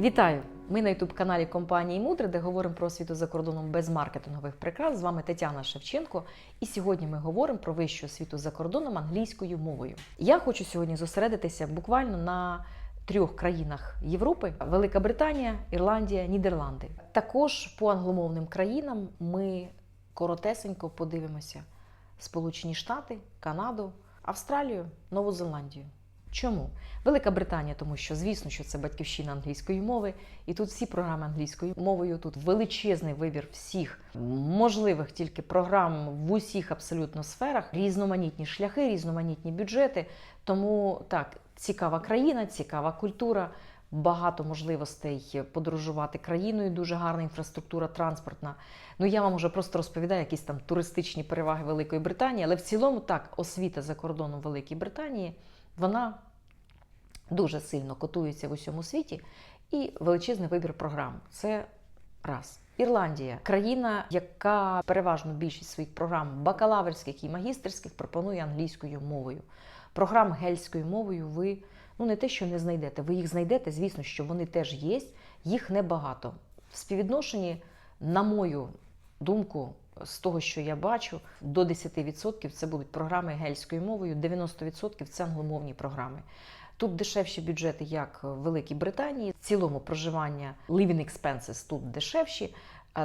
Вітаю! Ми на youtube каналі компанії Мудре, де говоримо про освіту за кордоном без маркетингових прикрас. З вами Тетяна Шевченко. І сьогодні ми говоримо про вищу освіту за кордоном англійською мовою. Я хочу сьогодні зосередитися буквально на трьох країнах Європи: Велика Британія, Ірландія, Нідерланди. Також по англомовним країнам ми коротесенько подивимося Сполучені Штати, Канаду, Австралію, Нову Зеландію. Чому? Велика Британія, тому що, звісно, що це батьківщина англійської мови, і тут всі програми англійською мовою, тут величезний вибір всіх можливих тільки програм в усіх абсолютно сферах, різноманітні шляхи, різноманітні бюджети. Тому так, цікава країна, цікава культура, багато можливостей подорожувати країною, дуже гарна інфраструктура транспортна. Ну я вам вже просто розповідаю якісь там туристичні переваги Великої Британії, але в цілому так, освіта за кордоном Великій Британії вона дуже сильно котується в усьому світі, і величезний вибір програм. Це раз. Ірландія країна, яка переважно більшість своїх програм бакалаврських і магістерських пропонує англійською мовою. Програм гельською мовою ви ну не те, що не знайдете. Ви їх знайдете, звісно, що вони теж є, їх небагато. В співвідношенні, на мою думку, з того, що я бачу, до 10% це будуть програми гельською мовою, 90% це англомовні програми. Тут дешевші бюджети, як в Великій Британії. В цілому проживання living expenses тут дешевші.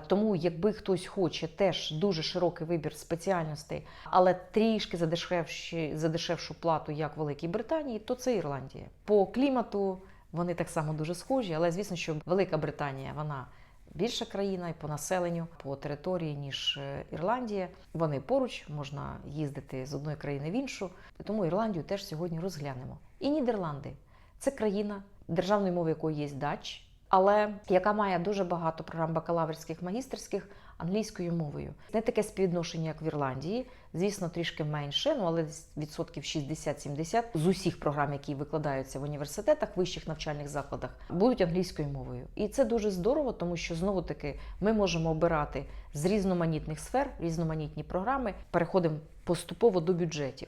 Тому, якби хтось хоче теж дуже широкий вибір спеціальностей, але трішки за дешевші, за дешевшу плату, як в Великій Британії, то це Ірландія. По клімату вони так само дуже схожі, але звісно, що Велика Британія вона більша країна і по населенню, по території, ніж е, Ірландія. Вони поруч, можна їздити з одної країни в іншу. Тому Ірландію теж сьогодні розглянемо. І Нідерланди це країна, державною мовою якої є дач, але яка має дуже багато програм бакалаврських, магістерських англійською мовою. Не таке співвідношення, як в Ірландії, звісно, трішки менше, ну але відсотків 60-70 з усіх програм, які викладаються в університетах, вищих навчальних закладах, будуть англійською мовою. І це дуже здорово, тому що знову таки ми можемо обирати з різноманітних сфер, різноманітні програми, переходимо поступово до бюджетів.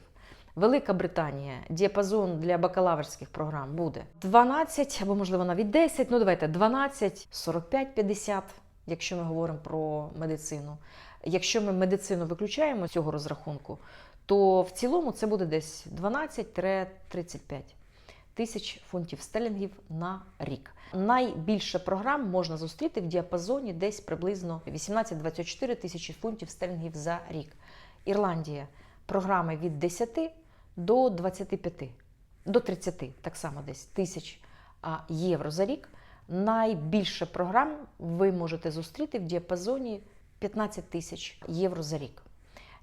Велика Британія, діапазон для бакалаврських програм буде 12 або, можливо, навіть 10, ну давайте 12, 45, 50, якщо ми говоримо про медицину. Якщо ми медицину виключаємо з цього розрахунку, то в цілому це буде десь 12-35 тисяч фунтів стерлінгів на рік. Найбільше програм можна зустріти в діапазоні десь приблизно 18-24 тисячі фунтів стерлінгів за рік. Ірландія програми від 10 до 25, до 30, так само десь тисяч євро за рік. Найбільше програм ви можете зустріти в діапазоні 15 тисяч євро за рік.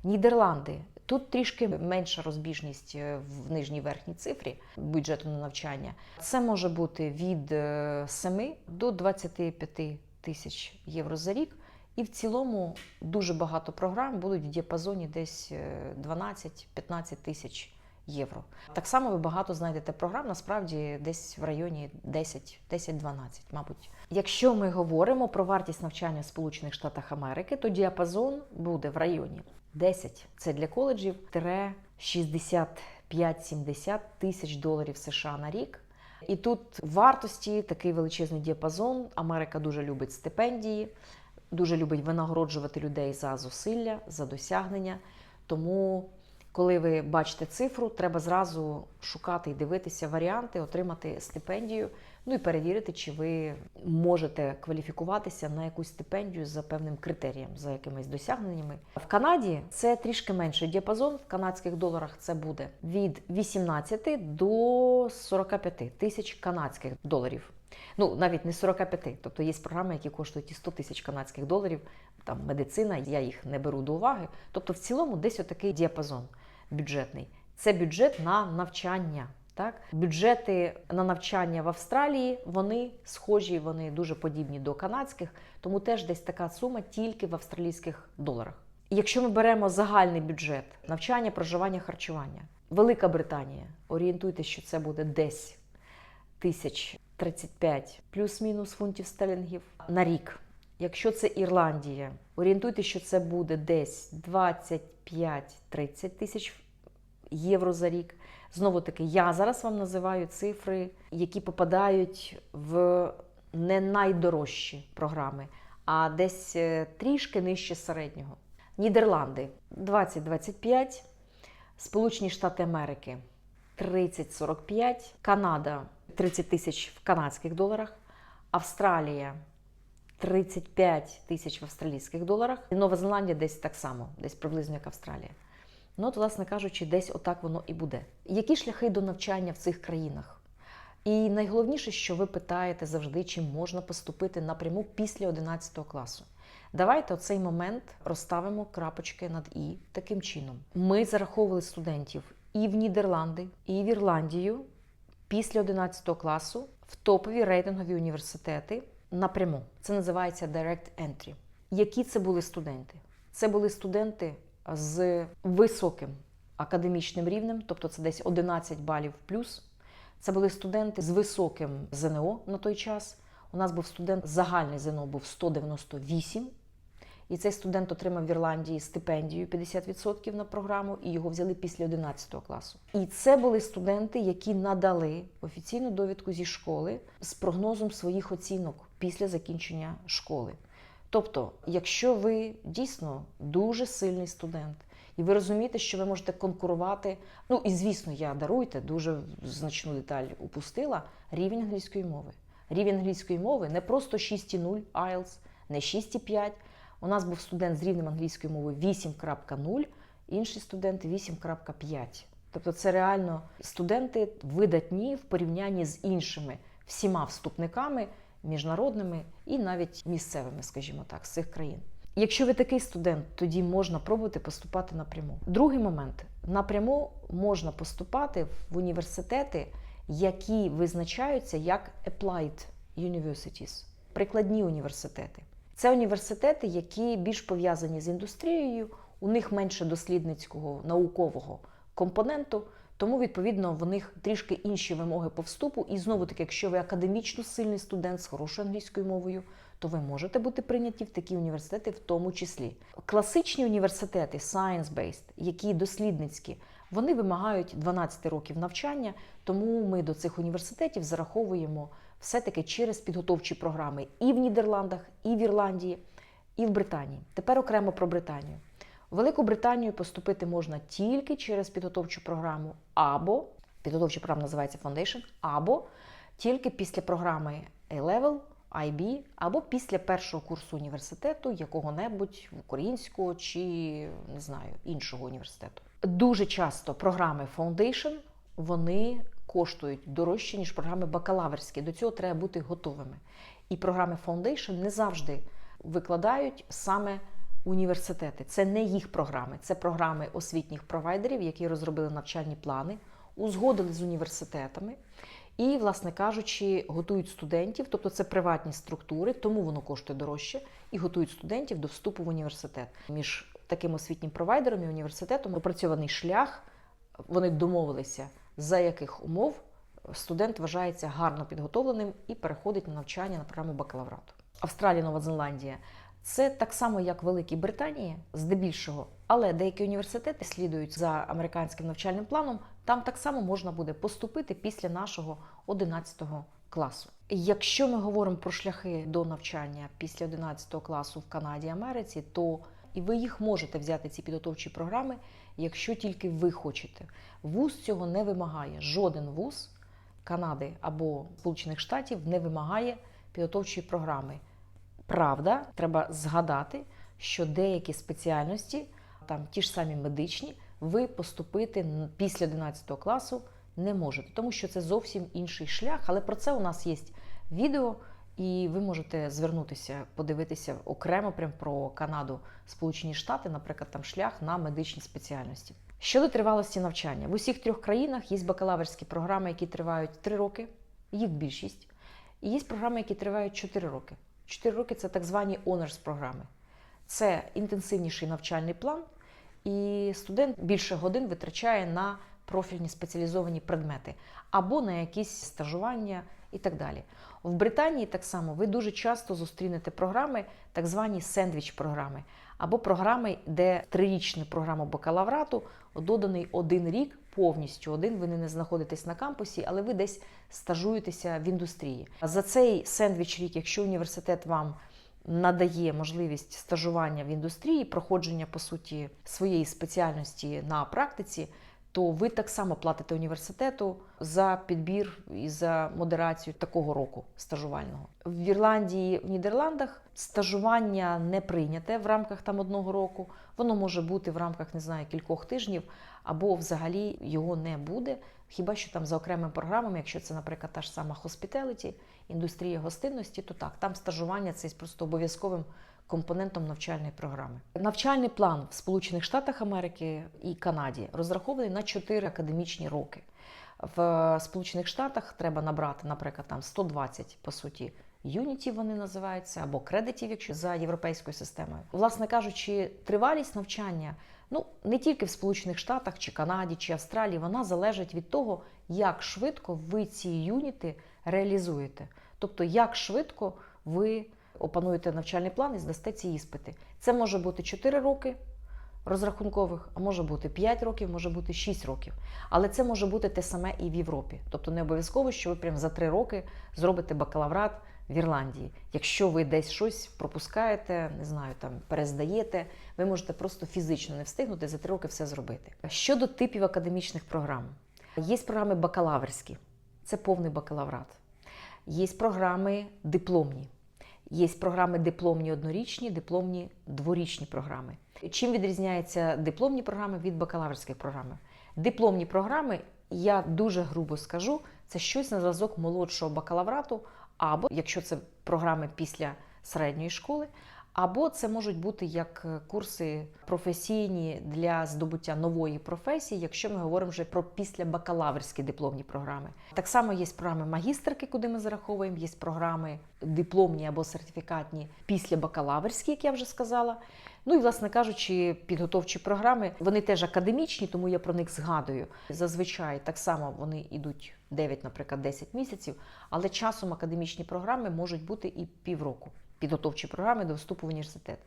Нідерланди. Тут трішки менша розбіжність е, в нижній верхній цифрі бюджету на навчання. Це може бути від е, 7 до 25 тисяч євро за рік. І в цілому дуже багато програм будуть в діапазоні десь е, 12-15 тисяч євро. Так само ви багато знайдете програм, насправді десь в районі 10-12, мабуть. Якщо ми говоримо про вартість навчання в Сполучених Штатах Америки, то діапазон буде в районі 10 це для коледжів, тире 65-70 тисяч доларів США на рік. І тут вартості такий величезний діапазон. Америка дуже любить стипендії, дуже любить винагороджувати людей за зусилля, за досягнення. Тому, коли ви бачите цифру, треба зразу шукати і дивитися варіанти, отримати стипендію, ну і перевірити, чи ви можете кваліфікуватися на якусь стипендію за певним критерієм, за якимись досягненнями. В Канаді це трішки менший діапазон. В канадських доларах це буде від 18 до 45 тисяч канадських доларів. Ну, навіть не 45, тобто є програми, які коштують і 100 тисяч канадських доларів, там медицина, я їх не беру до уваги. Тобто, в цілому, десь отакий діапазон бюджетний. Це бюджет на навчання. Так? Бюджети на навчання в Австралії вони схожі, вони дуже подібні до канадських, тому теж десь така сума тільки в австралійських доларах. Якщо ми беремо загальний бюджет навчання, проживання, харчування, Велика Британія, орієнтуйтесь, що це буде десь тисяч 35 плюс-мінус фунтів стерлінгів на рік. Якщо це Ірландія, орієнтуйтесь, що це буде десь 25-30 тисяч євро за рік. Знову таки, я зараз вам називаю цифри, які попадають в не найдорожчі програми, а десь е, трішки нижче середнього. Нідерланди 20-25, Сполучені Штати Америки 30-45, Канада 30 тисяч в канадських доларах, Австралія 35 тисяч в австралійських доларах, і Нова Зеландія десь так само, десь приблизно як Австралія. Ну, от, власне кажучи, десь отак воно і буде. Які шляхи до навчання в цих країнах? І найголовніше, що ви питаєте завжди, чи можна поступити напряму після 11 класу. Давайте оцей момент розставимо крапочки над і таким чином. Ми зараховували студентів і в Нідерланди, і в Ірландію після 11 класу в топові рейтингові університети напряму. Це називається Direct Entry. Які це були студенти? Це були студенти з високим академічним рівнем, тобто це десь 11 балів плюс. Це були студенти з високим ЗНО на той час. У нас був студент, загальний ЗНО був 198. І цей студент отримав в Ірландії стипендію 50% на програму, і його взяли після 11 класу. І це були студенти, які надали офіційну довідку зі школи з прогнозом своїх оцінок після закінчення школи. Тобто, якщо ви дійсно дуже сильний студент, і ви розумієте, що ви можете конкурувати. Ну і звісно, я даруйте, дуже значну деталь упустила рівень англійської мови. Рівень англійської мови не просто 6,0 IELTS, не 6,5. У нас був студент з рівнем англійської мови 8.0, інший студент 8.5. Тобто це реально студенти видатні в порівнянні з іншими всіма вступниками міжнародними і навіть місцевими, скажімо так, з цих країн. Якщо ви такий студент, тоді можна пробувати поступати напряму. Другий момент напряму можна поступати в університети, які визначаються як applied universities, прикладні університети. Це університети, які більш пов'язані з індустрією, у них менше дослідницького наукового компоненту, тому, відповідно, в них трішки інші вимоги по вступу. І знову таки, якщо ви академічно сильний студент з хорошою англійською мовою, то ви можете бути прийняті в такі університети, в тому числі. Класичні університети, science-based, які дослідницькі, вони вимагають 12 років навчання, тому ми до цих університетів зараховуємо все-таки через підготовчі програми і в Нідерландах, і в Ірландії, і в Британії. Тепер окремо про Британію. Велику Британію поступити можна тільки через підготовчу програму, або підготовча програма називається Foundation, або тільки після програми A-Level, IB, або після першого курсу університету, якого-небудь українського чи не знаю іншого університету. Дуже часто програми Foundation вони коштують дорожче, ніж програми бакалаврські. До цього треба бути готовими. І програми Foundation не завжди викладають саме університети. Це не їх програми, це програми освітніх провайдерів, які розробили навчальні плани, узгодили з університетами. І, власне кажучи, готують студентів, тобто це приватні структури, тому воно коштує дорожче, і готують студентів до вступу в університет. Між таким освітнім провайдером і університетом опрацьований шлях. Вони домовилися, за яких умов студент вважається гарно підготовленим і переходить на навчання на програму бакалаврату. Австралія, Нова Зеландія це так само, як Великій Британії, здебільшого, але деякі університети слідують за американським навчальним планом. Там так само можна буде поступити після нашого 11 класу. Якщо ми говоримо про шляхи до навчання після 11 класу в Канаді Америці, то і ви їх можете взяти ці підготовчі програми, якщо тільки ви хочете. Вуз цього не вимагає. Жоден вуз Канади або Сполучених Штатів не вимагає підготовчої програми. Правда, треба згадати, що деякі спеціальності, там ті ж самі медичні, ви поступити після 11 класу не можете, тому що це зовсім інший шлях. Але про це у нас є відео, і ви можете звернутися, подивитися окремо прям про Канаду, Сполучені Штати, наприклад, там шлях на медичні спеціальності. Щодо тривалості навчання, в усіх трьох країнах є бакалаврські програми, які тривають 3 роки, їх більшість, і є програми, які тривають 4 роки. 4 роки це так звані honors програми. Це інтенсивніший навчальний план, і студент більше годин витрачає на профільні спеціалізовані предмети або на якісь стажування і так далі. В Британії так само ви дуже часто зустрінете програми, так звані сендвіч-програми, або програми, де трирічна програма бакалаврату доданий один рік повністю один. Ви не знаходитесь на кампусі, але ви десь стажуєтеся в індустрії. За цей сендвіч рік, якщо університет вам надає можливість стажування в індустрії, проходження по суті своєї спеціальності на практиці, то ви так само платите університету за підбір і за модерацію такого року стажувального. В Ірландії, в Нідерландах стажування не прийняте в рамках там одного року. Воно може бути в рамках не знаю кількох тижнів, або взагалі його не буде. Хіба що там за окремими програмами, якщо це, наприклад, та ж сама hospitality, індустрія гостинності, то так, там стажування це просто обов'язковим компонентом навчальної програми. Навчальний план в Сполучених Штатах Америки і Канаді розрахований на 4 академічні роки. В Сполучених Штатах треба набрати, наприклад, там 120 по суті. Юнітів вони називаються або кредитів, якщо за європейською системою. Власне кажучи, тривалість навчання ну не тільки в Сполучених Штатах, чи Канаді, чи Австралії, вона залежить від того, як швидко ви ці юніти реалізуєте. Тобто, як швидко ви опануєте навчальний план і здасте ці іспити. Це може бути 4 роки розрахункових, а може бути 5 років, може бути 6 років. Але це може бути те саме і в Європі. Тобто не обов'язково, що ви прямо за 3 роки зробите бакалаврат в Ірландії. Якщо ви десь щось пропускаєте, не знаю, там перездаєте, ви можете просто фізично не встигнути за 3 роки все зробити. Щодо типів академічних програм, є програми бакалаврські, це повний бакалаврат. Є програми дипломні. Є програми дипломні однорічні, дипломні дворічні програми. Чим відрізняються дипломні програми від бакалаврських програм? Дипломні програми, я дуже грубо скажу, це щось на зразок молодшого бакалаврату, або якщо це програми після середньої школи, або це можуть бути як курси професійні для здобуття нової професії, якщо ми говоримо вже про післябакалаврські дипломні програми. Так само є програми магістерки, куди ми зараховуємо, є програми дипломні або сертифікатні післябакалаврські, як я вже сказала. Ну і, власне кажучи, підготовчі програми, вони теж академічні, тому я про них згадую. Зазвичай так само вони йдуть 9, наприклад, 10 місяців, але часом академічні програми можуть бути і півроку підготовчі програми до вступу в університет.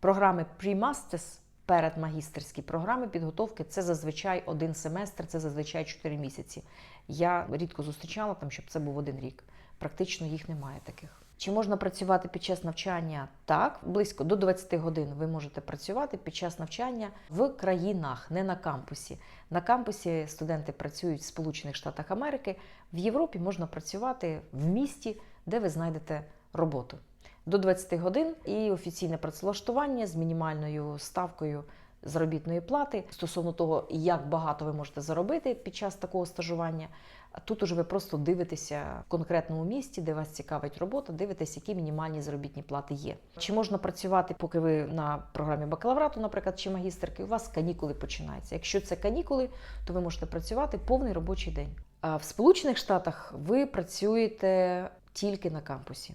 Програми pre-masters, передмагістерські програми підготовки це зазвичай один семестр, це зазвичай 4 місяці. Я рідко зустрічала там, щоб це був один рік. Практично їх немає таких. Чи можна працювати під час навчання? Так, близько до 20 годин ви можете працювати під час навчання в країнах, не на кампусі. На кампусі студенти працюють в Сполучених Штатах Америки. В Європі можна працювати в місті, де ви знайдете роботу до 20 годин і офіційне працевлаштування з мінімальною ставкою заробітної плати стосовно того, як багато ви можете заробити під час такого стажування. Тут уже ви просто дивитеся в конкретному місті, де вас цікавить робота, дивитесь, які мінімальні заробітні плати є. Чи можна працювати, поки ви на програмі бакалаврату, наприклад, чи магістерки, у вас канікули починаються. Якщо це канікули, то ви можете працювати повний робочий день. А в Сполучених Штатах ви працюєте тільки на кампусі.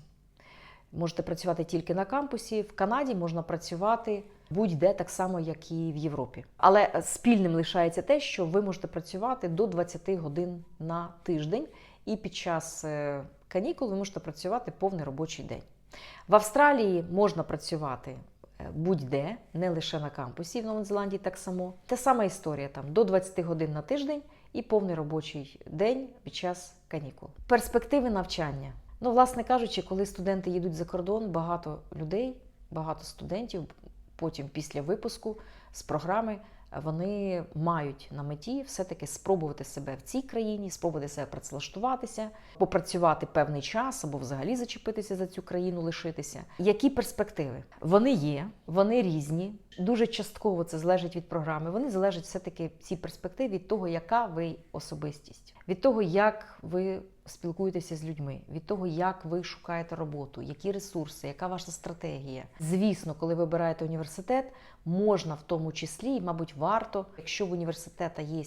Можете працювати тільки на кампусі. В Канаді можна працювати будь-де так само, як і в Європі. Але спільним лишається те, що ви можете працювати до 20 годин на тиждень, і під час е, канікул ви можете працювати повний робочий день. В Австралії можна працювати е, будь-де, не лише на кампусі, в Новій Зеландії так само. Та сама історія там до 20 годин на тиждень і повний робочий день під час канікул. Перспективи навчання. Ну, власне кажучи, коли студенти їдуть за кордон, багато людей, багато студентів потім після випуску з програми вони мають на меті все-таки спробувати себе в цій країні, спробувати себе працевлаштуватися, попрацювати певний час або взагалі зачепитися за цю країну, лишитися. Які перспективи? Вони є, вони різні. Дуже частково це залежить від програми. Вони залежать все-таки ці перспективи від того, яка ви особистість, від того, як ви спілкуєтеся з людьми, від того, як ви шукаєте роботу, які ресурси, яка ваша стратегія. Звісно, коли ви обираєте університет, можна в тому числі, і, мабуть, варто, якщо в університета є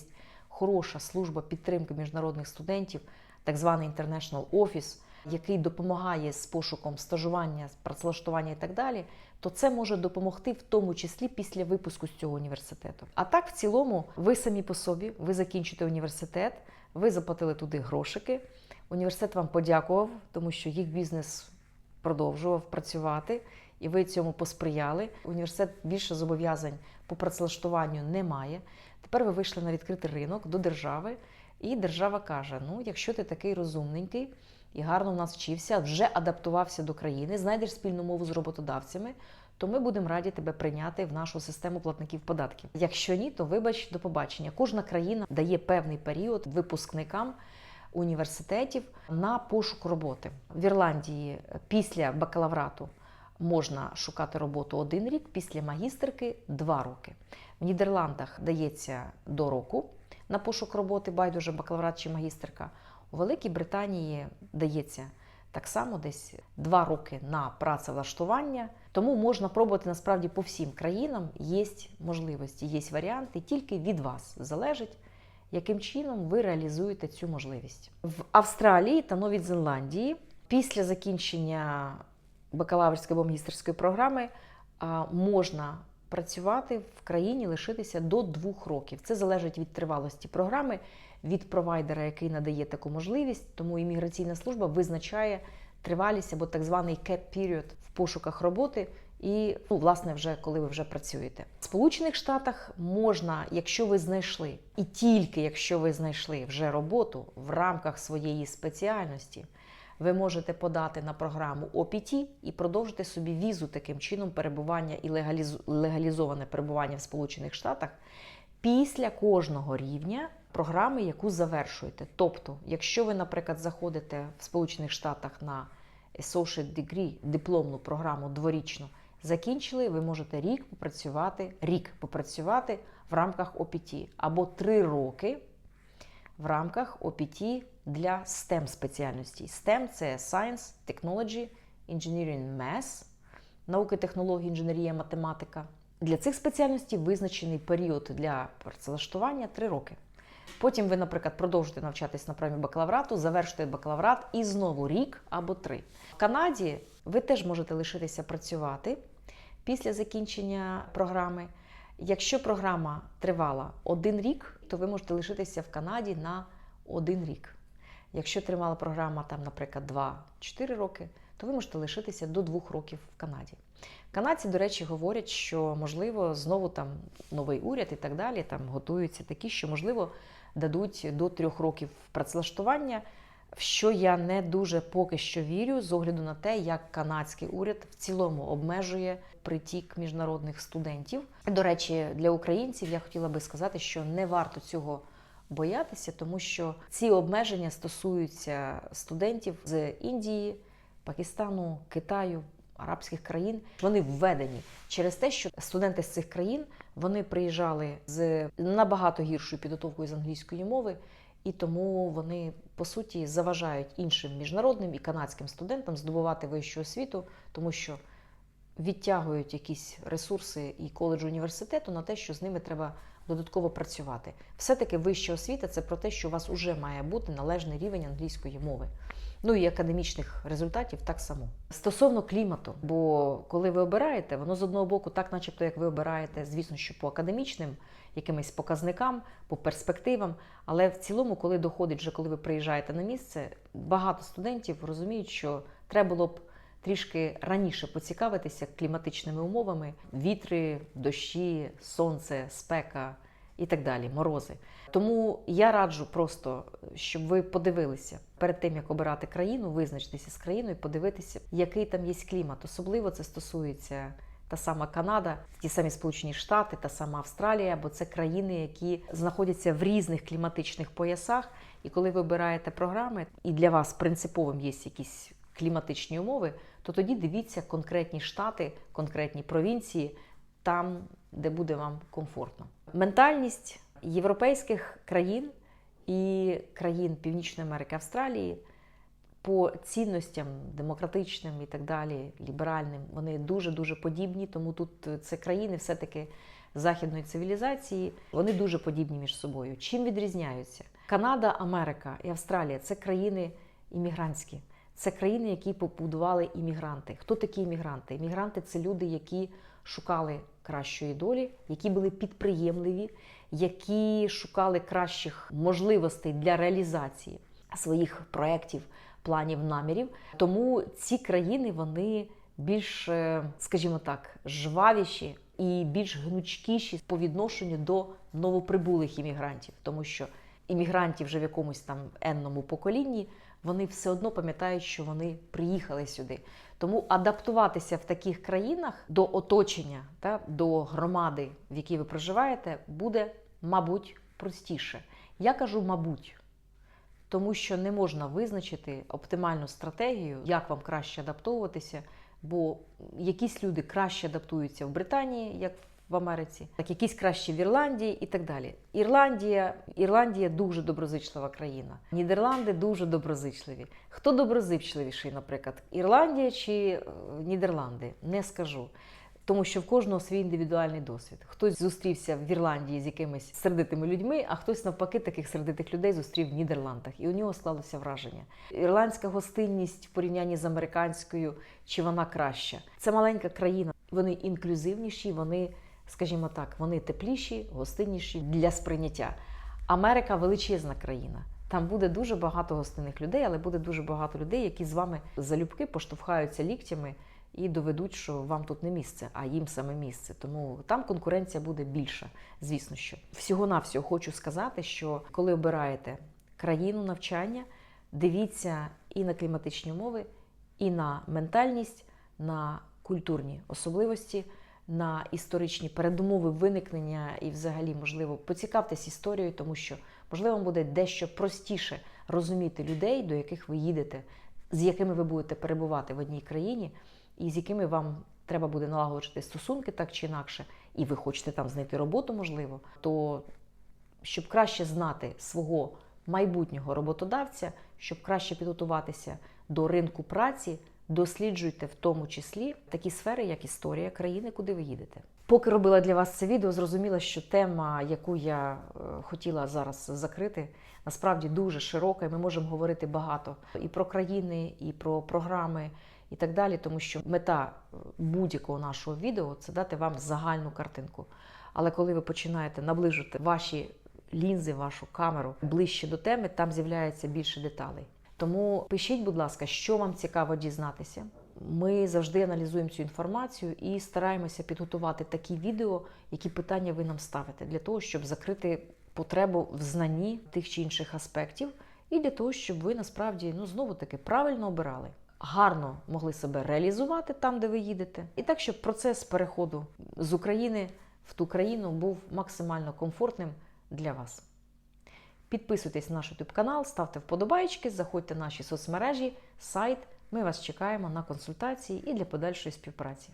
хороша служба підтримки міжнародних студентів, так званий International Office, який допомагає з пошуком стажування, працевлаштування і так далі, то це може допомогти в тому числі після випуску з цього університету. А так, в цілому, ви самі по собі, ви закінчите університет, ви заплатили туди грошики. Університет вам подякував, тому що їх бізнес продовжував працювати, і ви цьому посприяли. Університет більше зобов'язань по працевлаштуванню не має. Тепер ви вийшли на відкритий ринок до держави, і держава каже: ну, якщо ти такий розумненький і гарно в нас вчився, вже адаптувався до країни, знайдеш спільну мову з роботодавцями, то ми будемо раді тебе прийняти в нашу систему платників податків. Якщо ні, то вибач до побачення. Кожна країна дає певний період випускникам університетів на пошук роботи. В Ірландії після бакалаврату можна шукати роботу один рік, після магістерки два роки. В Нідерландах дається до року на пошук роботи, байдуже бакалаврат чи магістерка. У Великій Британії дається так само десь два роки на працевлаштування. Тому можна пробувати насправді по всім країнам. Є можливості, є варіанти, тільки від вас залежить, яким чином ви реалізуєте цю можливість. В Австралії та Новій Зеландії після закінчення бакалаврської або магістерської програми можна працювати в країні, лишитися до двох років. Це залежить від тривалості програми, від провайдера, який надає таку можливість. Тому імміграційна служба визначає тривалість або так званий period в пошуках роботи. І, ну, власне, вже коли ви вже працюєте. В Сполучених Штатах можна, якщо ви знайшли, і тільки якщо ви знайшли вже роботу в рамках своєї спеціальності, ви можете подати на програму OPT і продовжити собі візу таким чином перебування і легалізоване перебування в Сполучених Штатах після кожного рівня програми, яку завершуєте. Тобто, якщо ви, наприклад, заходите в Сполучених Штатах на Associate Degree, дипломну програму дворічну, закінчили, ви можете рік попрацювати, рік попрацювати в рамках OPT або три роки в рамках OPT для STEM спеціальностей. STEM це Science, Technology, Engineering, Math, науки, технології, інженерія, математика. Для цих спеціальностей визначений період для працевлаштування 3 роки. Потім ви, наприклад, продовжуєте навчатись на програмі бакалаврату, завершуєте бакалаврат і знову рік або три. В Канаді ви теж можете лишитися працювати після закінчення програми. Якщо програма тривала один рік, то ви можете лишитися в Канаді на один рік. Якщо тривала програма, там, наприклад, 2-4 роки, то ви можете лишитися до 2 років в Канаді. Канадці, до речі, говорять, що можливо знову там новий уряд і так далі там готуються такі, що можливо дадуть до трьох років працевлаштування, в що я не дуже поки що вірю, з огляду на те, як канадський уряд в цілому обмежує притік міжнародних студентів. До речі, для українців я хотіла би сказати, що не варто цього боятися, тому що ці обмеження стосуються студентів з Індії, Пакистану, Китаю. Арабських країн вони введені через те, що студенти з цих країн вони приїжджали з набагато гіршою підготовкою з англійської мови, і тому вони по суті заважають іншим міжнародним і канадським студентам здобувати вищу освіту, тому що відтягують якісь ресурси і коледжу університету на те, що з ними треба додатково працювати. Все-таки вища освіта це про те, що у вас вже має бути належний рівень англійської мови. Ну і академічних результатів так само. Стосовно клімату, бо коли ви обираєте, воно з одного боку, так, начебто, як ви обираєте, звісно, що по академічним якимось показникам, по перспективам. Але в цілому, коли доходить, вже коли ви приїжджаєте на місце, багато студентів розуміють, що треба було б трішки раніше поцікавитися кліматичними умовами: вітри, дощі, сонце, спека і так далі, морози. Тому я раджу просто, щоб ви подивилися перед тим, як обирати країну, визначитися з країною, подивитися, який там є клімат. Особливо це стосується та сама Канада, ті самі Сполучені Штати, та сама Австралія, бо це країни, які знаходяться в різних кліматичних поясах. І коли ви обираєте програми, і для вас принциповим є якісь кліматичні умови, то тоді дивіться конкретні штати, конкретні провінції, там, де буде вам комфортно. Ментальність європейських країн і країн Північної Америки, Австралії по цінностям демократичним і так далі, ліберальним, вони дуже-дуже подібні, тому тут це країни все-таки західної цивілізації, вони дуже подібні між собою. Чим відрізняються? Канада, Америка і Австралія це країни іммігрантські. Це країни, які побудували іммігранти. Хто такі іммігранти? Іммігранти це люди, які шукали кращої долі, які були підприємливі, які шукали кращих можливостей для реалізації своїх проєктів, планів, намірів. Тому ці країни вони більш, скажімо так, жвавіші і більш гнучкіші по відношенню до новоприбулих іммігрантів, тому що іммігрантів вже в якомусь там енному поколінні вони все одно пам'ятають, що вони приїхали сюди. Тому адаптуватися в таких країнах до оточення та до громади, в якій ви проживаєте, буде, мабуть, простіше. Я кажу, мабуть. Тому що не можна визначити оптимальну стратегію, як вам краще адаптовуватися, бо якісь люди краще адаптуються в Британії, як в Америці, так якісь краще в Ірландії і так далі. Ірландія, Ірландія дуже доброзичлива країна. Нідерланди дуже доброзичливі. Хто доброзичливіший, наприклад, Ірландія чи е, Нідерланди? Не скажу. Тому що в кожного свій індивідуальний досвід. Хтось зустрівся в Ірландії з якимись сердитими людьми, а хтось навпаки таких сердитих людей зустрів в Нідерландах, і у нього склалося враження. Ірландська гостинність в порівнянні з американською, чи вона краща? Це маленька країна. Вони інклюзивніші, вони, скажімо так, вони тепліші, гостинніші для сприйняття. Америка величезна країна. Там буде дуже багато гостинних людей, але буде дуже багато людей, які з вами залюбки поштовхаються ліктями і доведуть, що вам тут не місце, а їм саме місце. Тому там конкуренція буде більша, звісно що. Всього-навсього хочу сказати, що коли обираєте країну навчання, дивіться і на кліматичні умови, і на ментальність, на культурні особливості. На історичні передумови виникнення і, взагалі, можливо, поцікавтесь історією, тому що можливо вам буде дещо простіше розуміти людей, до яких ви їдете, з якими ви будете перебувати в одній країні, і з якими вам треба буде налагоджувати стосунки так чи інакше, і ви хочете там знайти роботу, можливо, то щоб краще знати свого майбутнього роботодавця, щоб краще підготуватися до ринку праці, досліджуйте в тому числі такі сфери, як історія країни, куди ви їдете. Поки робила для вас це відео, зрозуміла, що тема, яку я е, хотіла зараз закрити, насправді дуже широка, і ми можемо говорити багато і про країни, і про програми, і так далі, тому що мета е, будь-якого нашого відео це дати вам загальну картинку. Але коли ви починаєте наближувати ваші лінзи, вашу камеру ближче до теми, там з'являється більше деталей. Тому пишіть, будь ласка, що вам цікаво дізнатися. Ми завжди аналізуємо цю інформацію і стараємося підготувати такі відео, які питання ви нам ставите, для того, щоб закрити потребу в знанні тих чи інших аспектів, і для того, щоб ви насправді ну знову таки правильно обирали, гарно могли себе реалізувати там, де ви їдете, і так, щоб процес переходу з України в ту країну був максимально комфортним для вас. Підписуйтесь на наш YouTube канал, ставте вподобайки, заходьте в наші соцмережі, сайт. Ми вас чекаємо на консультації і для подальшої співпраці.